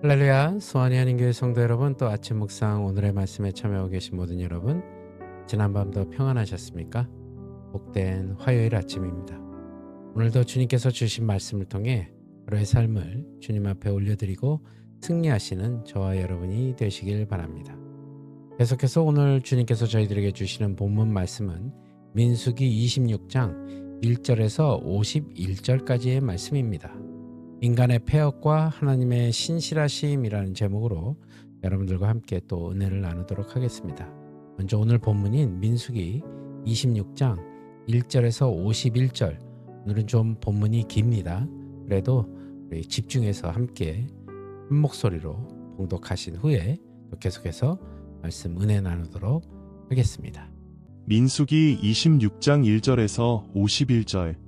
할렐루야 소원이 하는교회 성도 여러분 또 아침 묵상 오늘의 말씀에 참여하고 계신 모든 여러분 지난밤도 평안하셨습니까? 복된 화요일 아침입니다. 오늘도 주님께서 주신 말씀을 통해 하루의 삶을 주님 앞에 올려드리고 승리하시는 저와 여러분이 되시길 바랍니다. 계속해서 오늘 주님께서 저희들에게 주시는 본문 말씀은 민수기 26장 1절에서 51절까지의 말씀입니다. 인간의 폐역과 하나님의 신실하심이라는 제목으로 여러분들과 함께 또 은혜를 나누도록 하겠습니다. 먼저 오늘 본문인 민수기 26장 1절에서 51절 오늘은 좀 본문이 깁니다. 그래도 우리 집중해서 함께 한 목소리로 봉독하신 후에 또 계속해서 말씀 은혜 나누도록 하겠습니다. 민수기 26장 1절에서 51절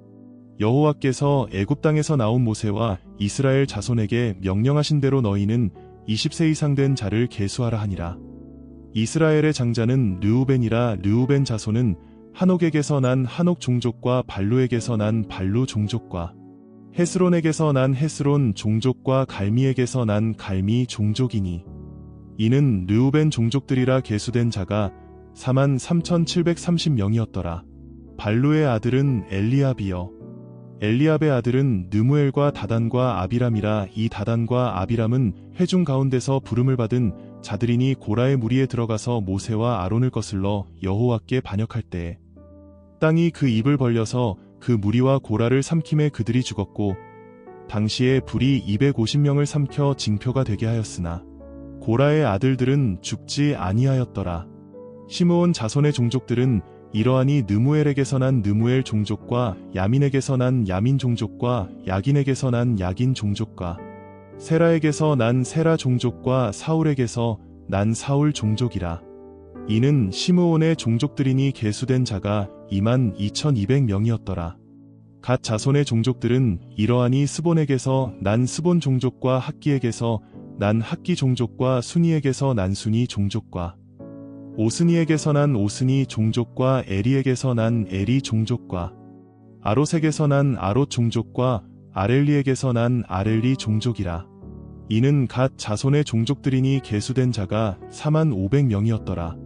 여호와께서 애굽 땅에서 나온 모세와 이스라엘 자손에게 명령하신 대로 너희는 20세 이상 된 자를 계수하라 하니라. 이스라엘의 장자는 르우벤이라 르우벤 자손은 한옥에게서 난 한옥 종족과 발루에게서 난 발루 종족과 헤스론에게서 난 헤스론 종족과 갈미에게서 난 갈미 종족이니 이는 르우벤 종족들이라 계수된 자가 4만 3,730명이었더라. 발루의 아들은 엘리압이여 엘리압의 아들은 느무엘과 다단과 아비람이라 이 다단과 아비람은 회중 가운데서 부름을 받은 자들이니 고라의 무리에 들어가서 모세와 아론을 거슬러 여호와께 반역할 때에 땅이 그 입을 벌려서 그 무리와 고라를 삼킴에 그들이 죽었고 당시에 불이 250명을 삼켜 징표가 되게 하였으나 고라의 아들들은 죽지 아니하였더라. 시므온 자손의 종족들은 이러하니 느무엘에게서 난 느무엘 종족과 야민에게서 난 야민 종족과 야긴에게서 난 야긴 종족과 세라에게서 난 세라 종족과 사울에게서 난 사울 종족이라. 이는 시므온의 종족들이니 계수된 자가 2만 2200명이었더라. 갓 자손의 종족들은 이러하니 스본에게서 난 스본 종족과 학기에게서 난 학기 종족과 순이에게서 난 순이 종족과 오스니에게서 난 오스니 종족과 에리에게서 난 에리 종족과 아롯에게서 난 아롯 종족과 아렐리에게서 난 아렐리 종족이라. 이는 갓 자손의 종족들이니 계수된 자가 4만 500명이었더라.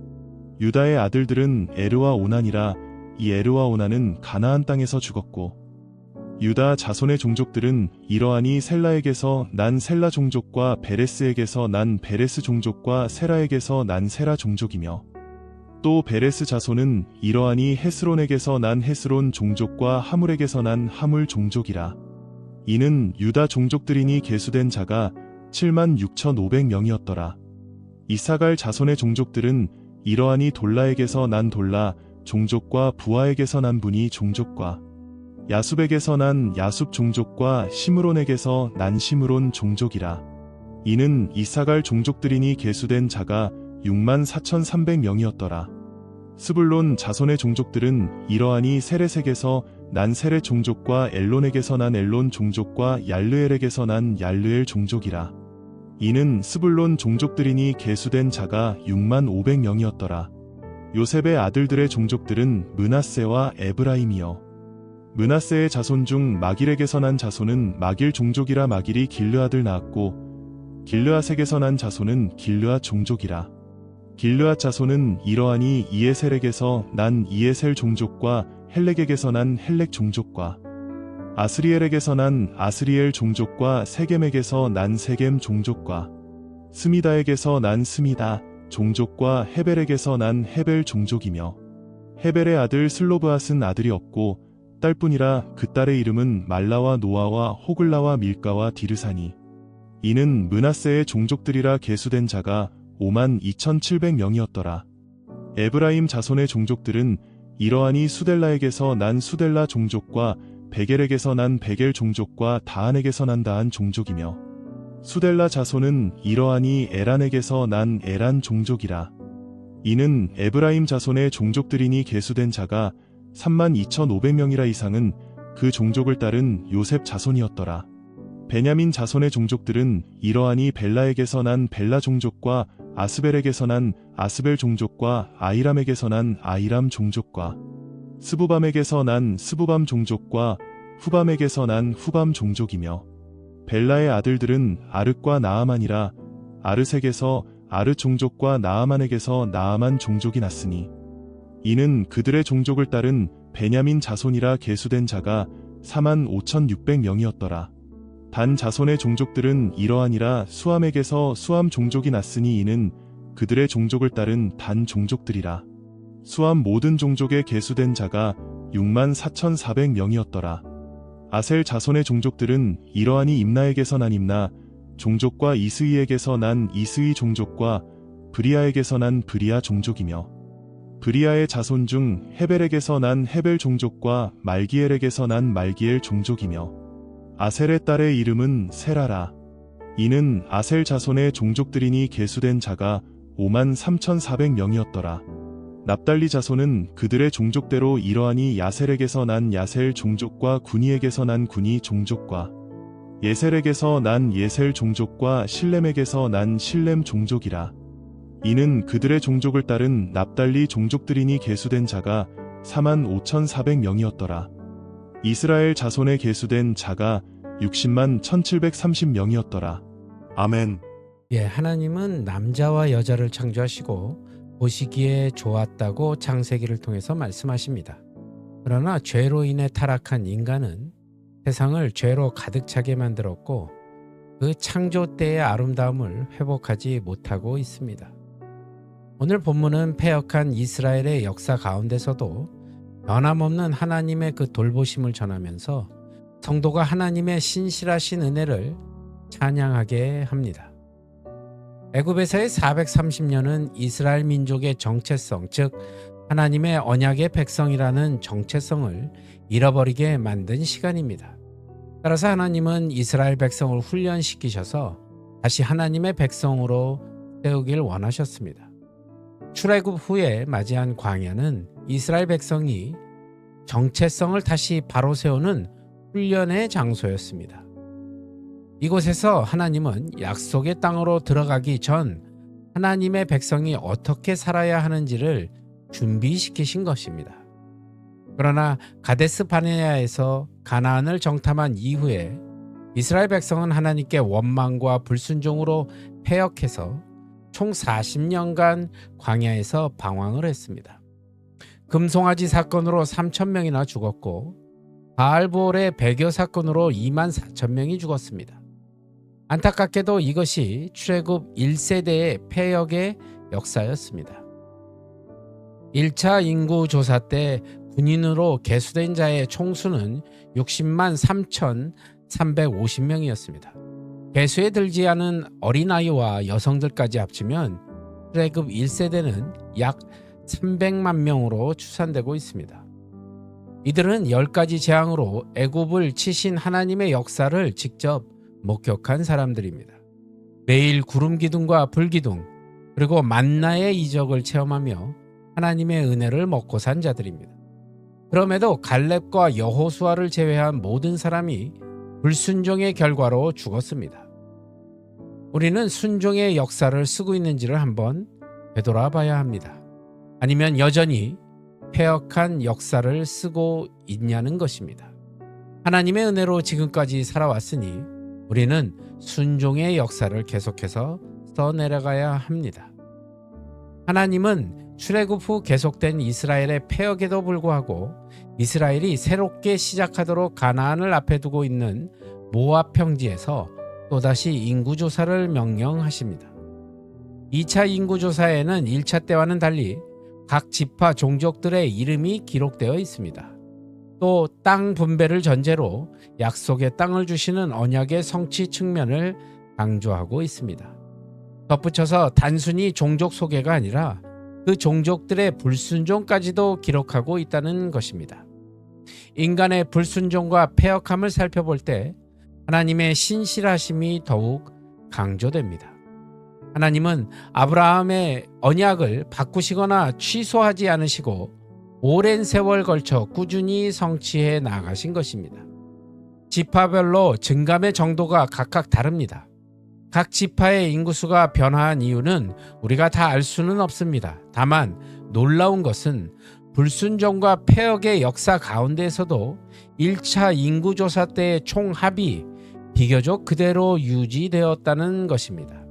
유다의 아들들은 에르와 오난이라 이 에르와 오난은 가나안 땅에서 죽었고 유다 자손의 종족들은 이러하니 셀라에게서 난 셀라 종족과 베레스에게서 난 베레스 종족과 세라에게서 난 세라 종족이며 또 베레스 자손은 이러하니 헤스론에게서 난 헤스론 종족과 하물에게서 난 하물 종족이라. 이는 유다 종족들이니 계수된 자가 7만 6,500명이었더라. 이사갈 자손의 종족들은 이러하니 돌라에게서 난 돌라 종족과 부하에게서 난 분이 종족과 야숲에게서 난 야숲 종족과 시므론에게서 난 시므론 종족이라. 이는 이사갈 종족들이니 계수된 자가 6만 4,300명이었더라. 스불론 자손의 종족들은 이러하니 세렛에게서 난 세렛 종족과 엘론에게서 난 엘론 종족과 얄르엘에게서 난 얄르엘 종족이라. 이는 스불론 종족들이니 계수된 자가 6만 500명이었더라. 요셉의 아들들의 종족들은 문하세와 에브라임이요. 문하세의 자손 중 마길에게서 난 자손은 마길 종족이라 마길이 길르앗을 낳았고 길르앗에게서 난 자손은 길르앗 종족이라. 길르앗 자손은 이러하니 이에셀에게서 난 이에셀 종족과 헬렉에게서 난 헬렉 종족과 아스리엘에게서 난 아스리엘 종족과 세겜에게서 난 세겜 종족과 스미다에게서 난 스미다 종족과 헤벨에게서 난 헤벨 종족이며 헤벨의 아들 슬로브앗은 아들이 없고 딸뿐이라 그 딸의 이름은 말라와 노아와 호글라와 밀가와 디르사니 이는 문하세의 종족들이라 계수된 자가 5만 2,700명이었더라. 에브라임 자손의 종족들은 이러하니 수델라에게서 난 수델라 종족과 베겔에게서 난 베겔 종족과 다한에게서 난 다한 종족이며 수델라 자손은 이러하니 에란에게서 난 에란 종족이라. 이는 에브라임 자손의 종족들이니 계수된 자가 3만 2,500명이라 이상은 그 종족을 따른 요셉 자손이었더라. 베냐민 자손의 종족들은 이러하니 벨라에게서 난 벨라 종족과 아스벨에게서 난 아스벨 종족과 아이람에게서 난 아이람 종족과 스부밤에게서 난 스부밤 종족과 후밤에게서 난 후밤 종족이며 벨라의 아들들은 아르과 나아만이라 아르색에서 아르 종족과 나아만에게서 나아만 종족이 났으니 이는 그들의 종족을 따른 베냐민 자손이라 계수된 자가 4만 5,600명이었더라. 단 자손의 종족들은 이러하니라 수함에게서 수함 종족이 났으니 이는 그들의 종족을 따른 단 종족들이라. 수함 모든 종족에 계수된 자가 6만 4,400명이었더라. 아셀 자손의 종족들은 이러하니 임나에게서 난 임나, 종족과 이스이에게서 난 이스이 종족과 브리아에게서 난 브리아 종족이며 브리아의 자손 중 헤벨에게서 난 헤벨 종족과 말기엘에게서 난 말기엘 종족이며 아셀의 딸의 이름은 세라라. 이는 아셀 자손의 종족들이니 계수된 자가 5만 3,400명이었더라. 납달리 자손은 그들의 종족대로 이러하니 야셀에게서 난 야셀 종족과 군이에게서 난 군이 종족과 예셀에게서 난 예셀 종족과 실렘에게서 난 실렘 종족이라. 이는 그들의 종족을 따른 납달리 종족들이니 계수된 자가 4만 5,400명이었더라. 이스라엘 자손에 계수된 자가 60만 1,730명이었더라. 아멘. 예, 하나님은 남자와 여자를 창조하시고 보시기에 좋았다고 창세기를 통해서 말씀하십니다. 그러나 죄로 인해 타락한 인간은 세상을 죄로 가득 차게 만들었고 그 창조 때의 아름다움을 회복하지 못하고 있습니다. 오늘 본문은 패역한 이스라엘의 역사 가운데서도 변함없는 하나님의 그 돌보심을 전하면서 성도가 하나님의 신실하신 은혜를 찬양하게 합니다. 애굽에서의 430년은 이스라엘 민족의 정체성, 즉 하나님의 언약의 백성이라는 정체성을 잃어버리게 만든 시간입니다. 따라서 하나님은 이스라엘 백성을 훈련시키셔서 다시 하나님의 백성으로 세우길 원하셨습니다. 출애굽 후에 맞이한 광야는 이스라엘 백성이 정체성을 다시 바로 세우는 훈련의 장소였습니다. 이곳에서 하나님은 약속의 땅으로 들어가기 전 하나님의 백성이 어떻게 살아야 하는지를 준비시키신 것입니다. 그러나 가데스 바네아에서 가나안을 정탐한 이후에 이스라엘 백성은 하나님께 원망과 불순종으로 패역해서 총 40년간 광야에서 방황을 했습니다. 금송아지 사건으로 3천 명이나 죽었고 바알볼의 배교 사건으로 2만 4천 명이 죽었습니다. 안타깝게도 이것이 출애굽 1세대의 패역의 역사였습니다. 1차 인구 조사 때 군인으로 개수된 자의 총수는 60만 3,350명이었습니다. 개수에 들지 않은 어린아이와 여성들까지 합치면 출애굽 1세대는 약 300만 명으로 추산되고 있습니다. 이들은 10가지 재앙으로 애굽을 치신 하나님의 역사를 직접 목격한 사람들입니다. 매일 구름 기둥과 불 기둥 그리고 만나의 이적을 체험하며 하나님의 은혜를 먹고 산 자들입니다. 그럼에도 갈렙과 여호수아를 제외한 모든 사람이 불순종의 결과로 죽었습니다. 우리는 순종의 역사를 쓰고 있는지를 한번 되돌아 봐야 합니다. 아니면 여전히 폐역한 역사를 쓰고 있냐는 것입니다. 하나님의 은혜로 지금까지 살아왔으니 우리는 순종의 역사를 계속해서 써내려가야 합니다. 하나님은 출애굽 후 계속된 이스라엘의 폐역에도 불구하고 이스라엘이 새롭게 시작하도록 가나안을 앞에 두고 있는 모압 평지에서 또다시 인구 조사를 명령하십니다. 2차 인구 조사에는 1차 때와는 달리 각 지파 종족들의 이름이 기록되어 있습니다. 또 땅 분배를 전제로 약속의 땅을 주시는 언약의 성취 측면을 강조하고 있습니다. 덧붙여서 단순히 종족 소개가 아니라 그 종족들의 불순종까지도 기록하고 있다는 것입니다. 인간의 불순종과 폐역함을 살펴볼 때 하나님의 신실하심이 더욱 강조됩니다. 하나님은 아브라함의 언약을 바꾸시거나 취소하지 않으시고 오랜 세월 걸쳐 꾸준히 성취해 나가신 것입니다. 지파별로 증감의 정도가 각각 다릅니다. 각 지파의 인구수가 변화한 이유는 우리가 다 알 수는 없습니다. 다만 놀라운 것은 불순종과 폐역의 역사 가운데에서도 1차 인구조사 때의 총합이 비교적 그대로 유지되었다는 것입니다.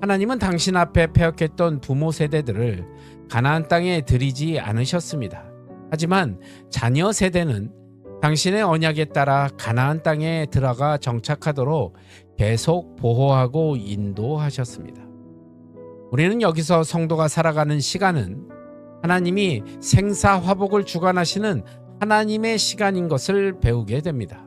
하나님은 당신 앞에 폐역했던 부모 세대들을 가나안 땅에 들이지 않으셨습니다. 하지만 자녀 세대는 당신의 언약에 따라 가나안 땅에 들어가 정착하도록 계속 보호하고 인도하셨습니다. 우리는 여기서 성도가 살아가는 시간은 하나님이 생사 화복을 주관하시는 하나님의 시간인 것을 배우게 됩니다.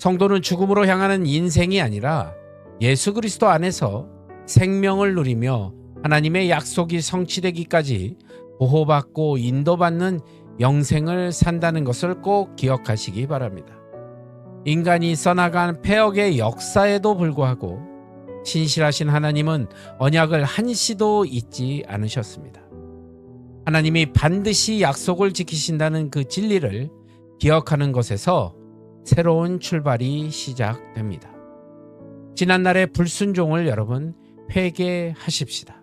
성도는 죽음으로 향하는 인생이 아니라 예수 그리스도 안에서 생명을 누리며 하나님의 약속이 성취되기까지 보호받고 인도받는 영생을 산다는 것을 꼭 기억하시기 바랍니다. 인간이 써나간 폐역의 역사에도 불구하고 신실하신 하나님은 언약을 한시도 잊지 않으셨습니다. 하나님이 반드시 약속을 지키신다는 그 진리를 기억하는 것에서 새로운 출발이 시작됩니다. 지난날의 불순종을 여러분 회개하십시다.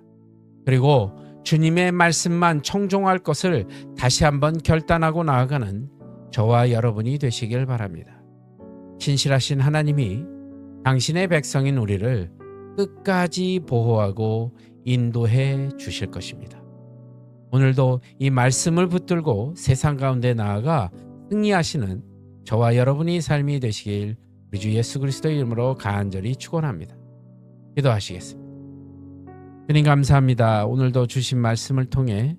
그리고 주님의 말씀만 청종할 것을 다시 한번 결단하고 나아가는 저와 여러분이 되시길 바랍니다. 신실하신 하나님이 당신의 백성인 우리를 끝까지 보호하고 인도해 주실 것입니다. 오늘도 이 말씀을 붙들고 세상 가운데 나아가 승리하시는 저와 여러분이 삶이 되시길 우리 주 예수 그리스도의 이름으로 간절히 축원합니다. 기도하시겠습니다. 주님 감사합니다. 오늘도 주신 말씀을 통해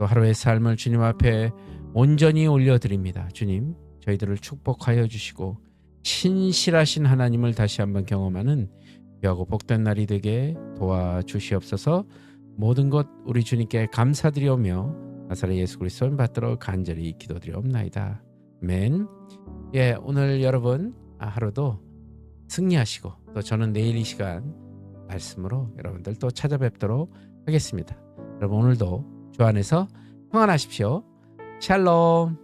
또 하루의 삶을 주님 앞에 온전히 올려드립니다. 주님, 저희들을 축복하여 주시고 신실하신 하나님을 다시 한번 경험하는 귀하고 복된 날이 되게 도와주시옵소서. 모든 것 우리 주님께 감사드리오며 나사렛 예수 그리스도를 받들어 간절히 기도드리옵나이다. 아멘. 예, 오늘 여러분 하루도 승리하시고 또 저는 내일 이 시간 말씀으로 여러분들 또 찾아뵙도록 하겠습니다. 여러분 오늘도 주 안에서 평안하십시오. 샬롬.